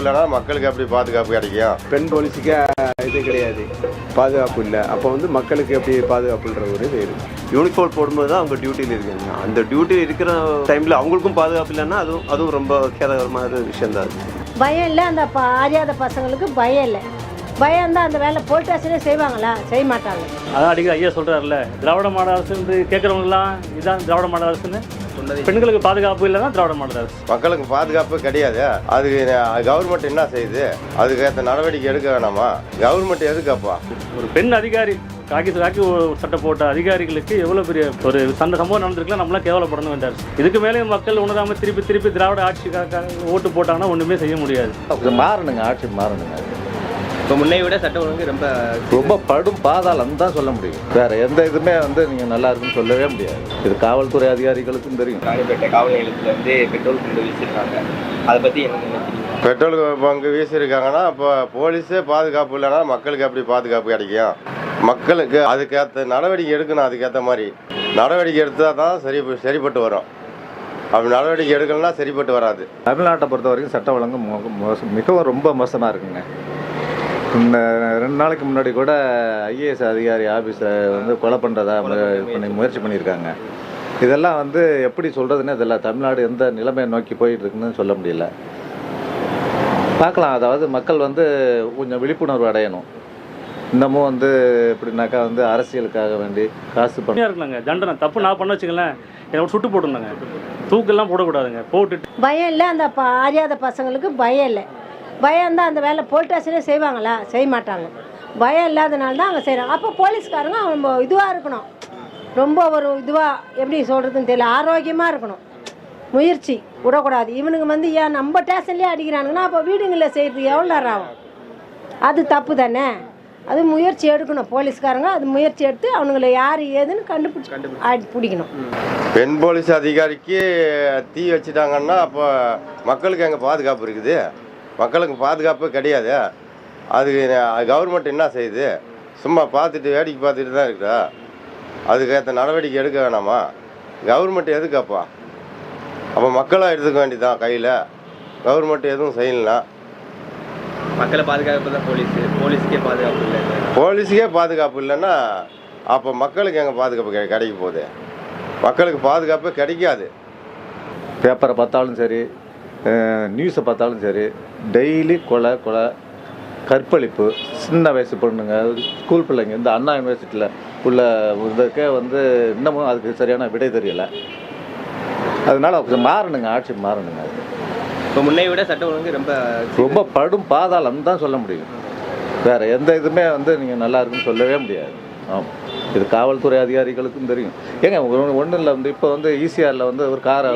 இல்லைன்னா மக்களுக்கு எப்படி பாதுகாப்பு கிடைக்கும்? பெண் போலீஸுக்கு இது கிடையாது. பாதுகாப்பு இல்லை. அப்போ வந்து மக்களுக்கு எப்படி பாதுகாப்புன்ற ஒரு இது இருக்கு. யூனிஃபார்ம் போடும்போது தான் அவங்க டியூட்டியில் இருக்காங்க. அந்த டியூட்டியில் இருக்கிற டைமில் அவங்களுக்கும் பாதுகாப்பு இல்லைன்னா அதுவும் அதுவும் ரொம்ப கேதகரமான விஷயம் தான் பயம் இல்லை. அந்த ப அறியாத பசங்களுக்கு பயம் இல்லை. பயம் தான் அந்த வேலை போலீஸ் ஸ்டேஷனே செய்வாங்களா? செய்ய மாட்டாங்க. அதான் அடிக்கடி ஐயா சொல்கிறாருல்ல திராவிட மாடல் அரசு கேட்குறவங்களாம் இதான் திராவிட மாடல் அரசுன்னு. பெண்களுக்கு பாதுகாப்பு இல்லைன்னா திராவிட மாடல் அரசு. மக்களுக்கு பாதுகாப்பு கிடையாது. அதுக்கு கவர்மெண்ட் என்ன செய்யுது? அதுக்கேற்ற நடவடிக்கை எடுக்க வேணாமா? கவர்மெண்ட் எதுக்கப்பா? ஒரு பெண் அதிகாரி காக்கி காக்கி சட்டை போட்ட அதிகாரிகளுக்கு எவ்வளோ பெரிய ஒரு சண்டை சம்பவம் நடந்திருக்கலாம் நம்மளாம் கேவலப்படணும் வேண்டார் இதுக்கு மேலே மக்கள் உணராமல் திருப்பி திருப்பி திராவிட ஆட்சிக்காக ஓட்டு போட்டாங்கன்னா ஒன்றுமே செய்ய முடியாது. மாறணுங்க ஆட்சி மாறணுங்க. இப்போ முன்னை விட சட்ட ஒழுங்கு ரொம்ப ரொம்ப படும் பாதாளம் தான் சொல்ல முடியும். வேற எந்த இதுவுமே வந்து நீங்க நல்லா இருக்குன்னு சொல்லவே முடியாது. இது காவல்துறை அதிகாரிகளுக்கும் தெரியும். ராணிப்பேட்டை காவல் நிலையத்தில் வந்து பெட்ரோல் குண்டு வீசிருக்காங்க அதை பற்றி என்ன பெட்ரோல் பங்கு வீசியிருக்காங்கன்னா இப்போ போலீஸே பாதுகாப்பு இல்லைன்னா மக்களுக்கு எப்படி பாதுகாப்பு கிடைக்கும்? மக்களுக்கு அதுக்கேற்ற நடவடிக்கை எடுக்கணும் அதுக்கேற்ற மாதிரி. நடவடிக்கை எடுத்தால் தான் சரி சரிப்பட்டு வரும். அப்படி நடவடிக்கை எடுக்கலன்னா சரிப்பட்டு வராது. தமிழ்நாட்டை பொறுத்த வரைக்கும் சட்ட ஒழுங்கு மோசம் மிகவும் ரொம்ப மோசமாக இருக்குங்க. இந்த ரெண்டு நாளைக்கு முன்னாடி கூட ஐஏஎஸ் அதிகாரி ஆஃபீஸை வந்து கொலை பண்ணுறதா பண்ணி முயற்சி பண்ணியிருக்காங்க. இதெல்லாம் வந்து எப்படி சொல்கிறதுன்னு இதெல்லாம் தமிழ்நாடு எந்த நிலைமையை நோக்கி போயிட்டு இருக்குன்னு சொல்ல முடியல. பார்க்கலாம். அதாவது மக்கள் வந்து கொஞ்சம் விழிப்புணர்வு அடையணும். இன்னமும் வந்து எப்படின்னாக்கா வந்து அரசியலுக்காக வேண்டி காசு பண்ண இருக்கலாங்க. தண்டனை. தப்பு நான் பண்ண வச்சுங்களேன் என்னை சுட்டு போட்டுருந்தாங்க. தூக்கெல்லாம் போடக்கூடாதுங்க. போட்டுட்டு பயம் இல்லை. அந்த ப அறியாத பசங்களுக்கு பயம் இல்லை. பயம் தான் அந்த வேலை போலீஸ் செய்வாங்களா? செய்ய மாட்டாங்க. பயம் இல்லாதனால தான் அவங்க செய்கிறாங்க அப்போ போலீஸ்காரங்க அவங்க இதுவாக இருக்கணும். ரொம்ப ஒரு இதுவாக எப்படி சொல்கிறதுன்னு தெரியல. ஆரோக்கியமாக இருக்கணும். முயற்சி விடக்கூடாது. இவனுங்க வந்து ஏன் நம்ம ஸ்டேஷன்லேயே அடிக்கிறானுங்கன்னா அப்போ வீடுங்களில் செய்கிறதுக்கு எவ்வளோ நேரம் ஆகும்? அது தப்பு தானே? அது முயற்சி எடுக்கணும். போலீஸ்காரங்க அது முயற்சி எடுத்து அவனுங்களை யார் ஏதுன்னு கண்டுபிடிச்சி அடி பிடிக்கணும். பெண் போலீஸ் அதிகாரிக்கு தீ வச்சுட்டாங்கன்னா அப்போ மக்களுக்கு எங்கே பாதுகாப்பு இருக்குது? மக்களுக்கு பாதுகாப்பு கிடையாது. அதுக்கு கவர்மெண்ட் என்ன செய்யுது? சும்மா பார்த்துட்டு வேடிக்கை பார்த்துட்டு தான் இருக்குதா? அதுக்கேற்ற நடவடிக்கை எடுக்க வேணாமா? கவர்மெண்ட் எதுக்கப்பா? அப்போ மக்களாக எடுத்துக்க வேண்டியதான் கையில். கவர்மெண்ட் எதுவும் செய்யலாம் மக்களை பாதுகாப்பு தான் போலீஸ் போலீஸுக்கே பாதுகாப்பு இல்லை போலீஸுக்கே பாதுகாப்பு இல்லைன்னா அப்போ மக்களுக்கு எங்கே பாதுகாப்பு கிடை- கிடைக்க போகுது? மக்களுக்கு பாதுகாப்பு கிடைக்காது. பேப்பரை பார்த்தாலும் சரி நியூஸை பார்த்தாலும் சரி டெய்லி கொலை கொலை கற்பழிப்பு சின்ன வயசு பொண்ணுங்க ஸ்கூல் பிள்ளைங்க இந்த அண்ணா யூனிவர்சிட்டியில் உள்ள இதுக்கே வந்து இன்னமும் அதுக்கு சரியான விடை தெரியலை. அதனால மாறணுங்க ஆட்சி மாறணுங்க. இப்போ முன்னை விட சட்ட ஒழுங்கு ரொம்ப ரொம்ப படும் பாதாளம் தான் சொல்ல முடியும். வேற எந்த இதுவுமே வந்து நீங்கள் நல்லா இருக்குன்னு சொல்லவே முடியாது. ஆமாம் இது காவல்துறை அதிகாரிகளுக்கும் தெரியும். ஏங்க ஒன்றும் இல்லை. வந்து இப்போ வந்து ஈசிஆரில் வந்து ஒரு காரை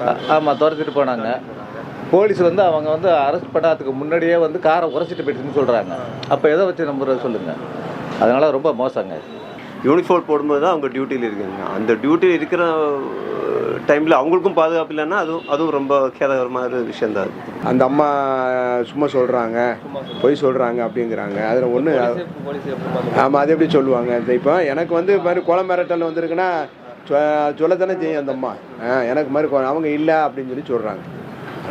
கா- ஆமாம் துரத்திட்டு போனாங்க. போலீஸ் வந்து அவங்க வந்து அரெஸ்ட் பண்ணாததுக்கு முன்னாடியே வந்து காரை உரைச்சிட்டு போயிடுச்சுன்னு சொல்கிறாங்க அப்போ எதை வச்சு நம்புறது சொல்லுங்கள் அதனால் ரொம்ப மோசங்க. யூனிஃபார்ம் போடும்போது தான் அவங்க டியூட்டியில் இருக்காங்க. அந்த டியூட்டியில் இருக்கிற டைமில் அவங்களுக்கும் பாதுகாப்பு இல்லைன்னா அதுவும் அதுவும் ரொம்ப கேதகரமான விஷயம் தான் அது. அந்த அம்மா சும்மா சொல்கிறாங்க பொய் சொல்கிறாங்க அப்படிங்கிறாங்க. அதில் ஒன்று ஆமாம் அது எப்படி சொல்லுவாங்க? இப்போ எனக்கு வந்து இது மாதிரி கொலை மிரட்டல் வந்திருக்குன்னா சொ- சொல்லத்தானே செய்யும் அந்த அம்மா. எனக்கு மாதிரி கொ- அவங்க இல்லை அப்படின்னு சொல்லி சொல்கிறாங்க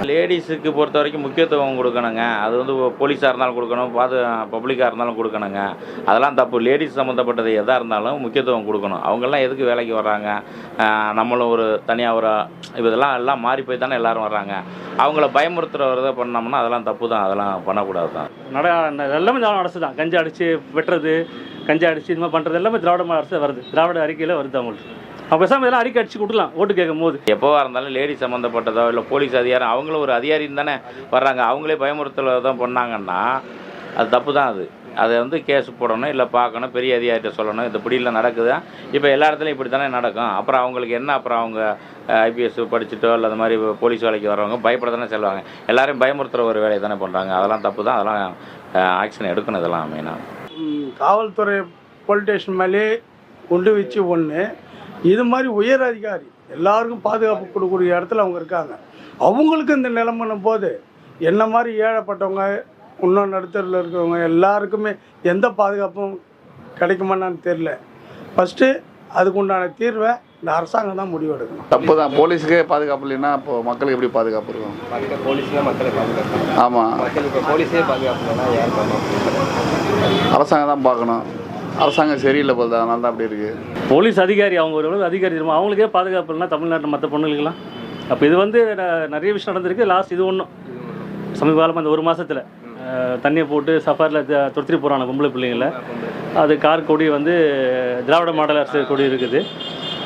லேடிஸுக்கு பொறுத்த வரைக்கும் முக்கியத்துவம் கொடுக்கணுங்க. அது வந்து போலீஸாக இருந்தாலும் கொடுக்கணும் பாது பப்ளிக்காக இருந்தாலும் கொடுக்கணுங்க. அதெல்லாம் தப்பு. லேடிஸ் சம்மந்தப்பட்டது எதாக இருந்தாலும் முக்கியத்துவம் கொடுக்கணும். அவங்கெல்லாம் எதுக்கு வேலைக்கு வர்றாங்க? நம்மளும் ஒரு தனியாக ஒரு இதெல்லாம் எல்லாம் மாறி போய் தானே எல்லாரும் வர்றாங்க. அவங்கள பயமுறுத்துறத பண்ணோம்னா அதெல்லாம் தப்பு தான். அதெல்லாம் பண்ணக்கூடாது தான். நட எல்லாமே திராவிட அரசு தான். கஞ்சா அடித்து வெட்டுறது கஞ்சா அடித்து இது மாதிரி பண்ணுறது எல்லாமே திராவிட அரசு வருது. திராவிட அறிக்கையில் வருது அவங்களுக்கு. அப்போ பேசாமல் இதெல்லாம் அறிக்கை அடிச்சு கொடுக்கலாம் ஓட்டு கேட்கும் போது எப்போவா இருந்தாலும் லேடிஸ் சம்மந்தப்பட்டதோ இல்லை போலீஸ் அதிகாரம் அவங்களும் ஒரு அதிகாரின்னு தானே வர்றாங்க. அவங்களே பயமுறுத்தல தான் பண்ணாங்கன்னா அது தப்பு தான் அது. அதை வந்து கேஸ் போடணும் இல்லை பார்க்கணும் பெரிய அதிகாரிகிட்ட சொல்லணும். இது இப்படிலாம் நடக்குது? இப்போ எல்லா இடத்துலையும் இப்படி தானே நடக்கும். அப்புறம் அவங்களுக்கு என்ன? அப்புறம் அவங்க ஐபிஎஸ் படிச்சுட்டோ இல்லை அந்த மாதிரி போலீஸ் வேலைக்கு வரவங்க பயப்பட தானே செல்வாங்க. எல்லாரையும் பயமுறுத்துற ஒரு வேலையை தானே பண்ணுறாங்க அதெல்லாம் தப்பு தான் அதெல்லாம் ஆக்ஷன் எடுக்கணும் இதெல்லாம் மெயினாக காவல்துறை போலீஸ் ஸ்டேஷன் மேலே கொண்டு வச்சு ஒன்று இது மாதிரி உயர் அதிகாரி எல்லாருக்கும் பாதுகாப்பு கொடுக்கக்கூடிய இடத்துல அவங்க இருக்காங்க. அவங்களுக்கு இந்த நிலைமைன்னும் போது என்ன மாதிரி ஏழைப்பட்டவங்க இன்னும் நடுத்தரில் இருக்கிறவங்க எல்லாருக்குமே எந்த பாதுகாப்பும் கிடைக்குமான்னு தெரியல. ஃபஸ்ட்டு அதுக்கு உண்டான தீர்வை இந்த அரசாங்கம் தான் முடிவு எடுக்கணும் தப்பு தான் போலீஸுக்கே பாதுகாப்பு இல்லைன்னா இப்போ மக்களுக்கு எப்படி பாதுகாப்பு இருக்கும்? மக்களை பாதுகாப்பாங்க ஆமாம் மக்களுக்கு போலீஸே பாதுகாப்பு பாதுகாப்பு? அரசாங்கம் தான் பார்க்கணும். அரசாங்கம் சரியில்லை போகுது அதனால தான் அப்படி இருக்குது போலீஸ் அதிகாரி அவங்க ஒரு அதிகாரி தெரியுமா? அவங்களுக்கே பாதுகாப்பு இல்லைன்னா தமிழ்நாட்டில் மற்ற பொண்ணுங்களுக்கெல்லாம். அப்போ இது வந்து நிறைய விஷயம் நடந்திருக்கு. லாஸ்ட் இது ஒன்றும் சமீப காலமாக இந்த ஒரு மாதத்தில் தண்ணியை போட்டு சஃபாரில் துரத்திட்டு போகிறாங்க பொம்பளை பிள்ளைங்கள. அது கார் கொடி வந்து திராவிட மாடல் அரசு கொடி இருக்குது.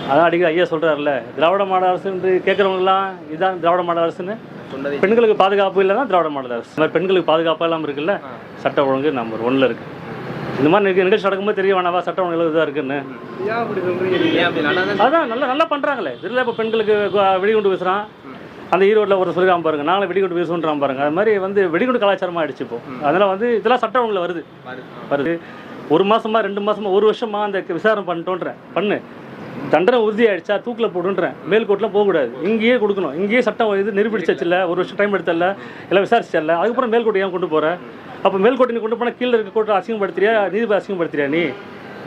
அதான் அடிக்கடி ஐயா சொல்கிறாருல்ல திராவிட மாடல் அரசுன்னு கேட்குறவங்களாம் இதுதான் திராவிட மாடல் அரசுன்னு. பெண்களுக்கு பாதுகாப்பு இல்லைன்னா திராவிட மாடல் அரசு. இந்த மாதிரி பெண்களுக்கு பாதுகாப்பாக இல்லாமல் இருக்குல்ல சட்ட ஒழுங்கு நம்பர் ஒன்றில் இருக்குது இந்த மாதிரி நிக- நிகழ்ச்சி நடக்கும்போது தெரிய வேணாவா சட்ட ஒழுங்கு இதாக இருக்குன்னு. அதான் நல்லா நல்லா பண்ணுறாங்களே இதில் இப்போ பெண்களுக்கு வெடிகுண்டு வீசுகிறான் அந்த ஈரோட்டில் ஒரு சொல்லிக்காம பாருங்க நாளை வெடிகுண்டு வீசுன்றான் பாருங்க. அது மாதிரி வந்து வெடிகுண்டு கலாச்சாரமாக ஆயிடுச்சு இப்போ. அதனால் வந்து இதெல்லாம் சட்ட ஒழுங்குல வருது. வருது. ஒரு மாசமா ரெண்டு மாசமா ஒரு வருஷமா அந்த விசாரணை பண்ணிட்டோன்றேன் பண்ணு. தண்டனை உறுதி ஆயிடுச்சா தூக்கில் போடுன்றேன். மேல்கோட்டில் போகக்கூடாது. இங்கேயே கொடுக்கணும். இங்கேயே சட்டம் இது நிரூபிச்சிச்சுல்ல ஒரு வருஷம் டைம் எடுத்தல எல்லாம் விசாரிச்சல அதுக்கப்புறம் மேல்கோட்டை ஏன் கொண்டு போகிறேன் அப்போ மேல்கோட்டை நீ கொண்டு போனால் கீழே இருக்க கோட்டை அசிங்கப்படுத்துறியா நீதிபதி அசிங்கப்படுத்துறியா நீ?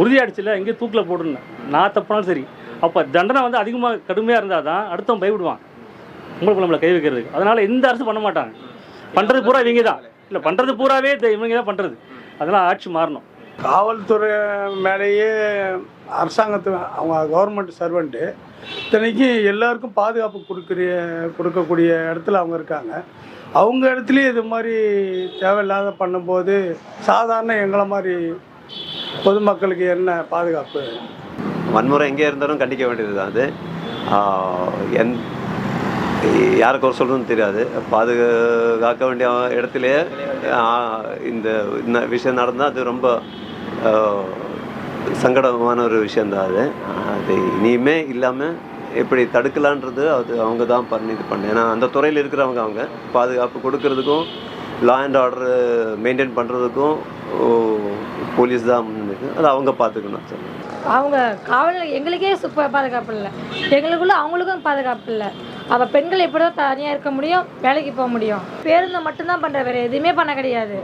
உறுதியாயிடுச்சுல இங்கேயே தூக்கில் போடுன்னு. நான் தப்புனாலும் சரி. அப்போ தண்டனை வந்து அதிகமாக கடுமையாக இருந்தால் தான் அடுத்தவன் பயப்படுவான். உங்களுக்கு நம்மளை கை வைக்கிறதுக்கு. அதனால் எந்த அரசு பண்ண மாட்டாங்க. பண்ணுறது பூரா இவங்க தான். இல்லை பண்ணுறது பூராவே இவங்க தான் பண்ணுறது அதெல்லாம் ஆட்சி மாறணும். காவல்துறை மேலேயே அரசாங்கத்து அவங்க கவர்மெண்ட் சர்வெண்ட்டு இத்தனைக்கு எல்லாருக்கும் பாதுகாப்பு கொடுக்குற கொடுக்கக்கூடிய இடத்துல அவங்க இருக்காங்க. அவங்க இடத்துலையும் இது மாதிரி தேவையில்லாத பண்ணும்போது சாதாரண எங்களை மாதிரி பொதுமக்களுக்கு என்ன பாதுகாப்பு? வன்முறை எங்கே இருந்தாலும் கண்டிக்க வேண்டியது தான் அது. ஆஹ் என் யாருக்கு ஒரு சொல்கிறதுன்னு தெரியாது. பாதுகாக்க வேண்டிய இடத்துலையே இந்த இந்த விஷயம் நடந்தால் அது ரொம்ப சங்கடமான ஒரு விஷயந்தான் அது. அது இனிமே இல்லாமல் எப்படி தடுக்கலான்றது அது அவங்க தான் பண்ணி இது பண்ணு ஏன்னா அந்த துறையில் இருக்கிறவங்க அவங்க. பாதுகாப்பு கொடுக்கறதுக்கும் லா அண்ட் ஆர்டர் மெயின்டைன் பண்ணுறதுக்கும் போலீஸ் தான் அது அவங்க பார்த்துக்கணும் சார் அவங்க காவல் எங்களுக்கே சுப்ப பாதுகாப்பு இல்லை. எங்களுக்குள்ள அவங்களுக்கும் பாதுகாப்பு இல்லை. அவள் பெண்கள் எப்படியோ தனியாக இருக்க முடியும்? வேலைக்கு போக முடியும். பேருந்து மட்டும்தான் பண்ணுற வேறு எதுவுமே பண்ண கிடையாது.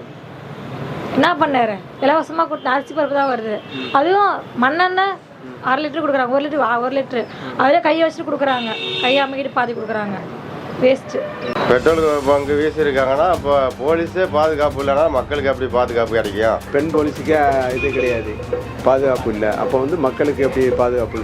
என்ன பண்ணாரு இலவசமாக கொடுத்த அரிசி பருப்பு தான் வருது. அதுவும் மண்ணெண்ணெய் அரை லிட்டர் கொடுக்குறாங்க. ஒரு லிட்டர் ஒரு லிட்டரு. அதிலே கையை வச்சுட்டு கொடுக்குறாங்க. கையை அமைக்கிட்டு பாதி கொடுக்குறாங்க. வேஸ்ட்டு. பெட்ரோல் பங்கு வீசியிருக்காங்கன்னா இப்போ போலீஸே பாதுகாப்பு இல்லைன்னா மக்களுக்கு எப்படி பாதுகாப்பு கிடைக்கும்? பெண் போலீஸுக்கே இது கிடையாது. பாதுகாப்பு இல்லை. அப்போ வந்து மக்களுக்கு எப்படி பாதுகாப்பு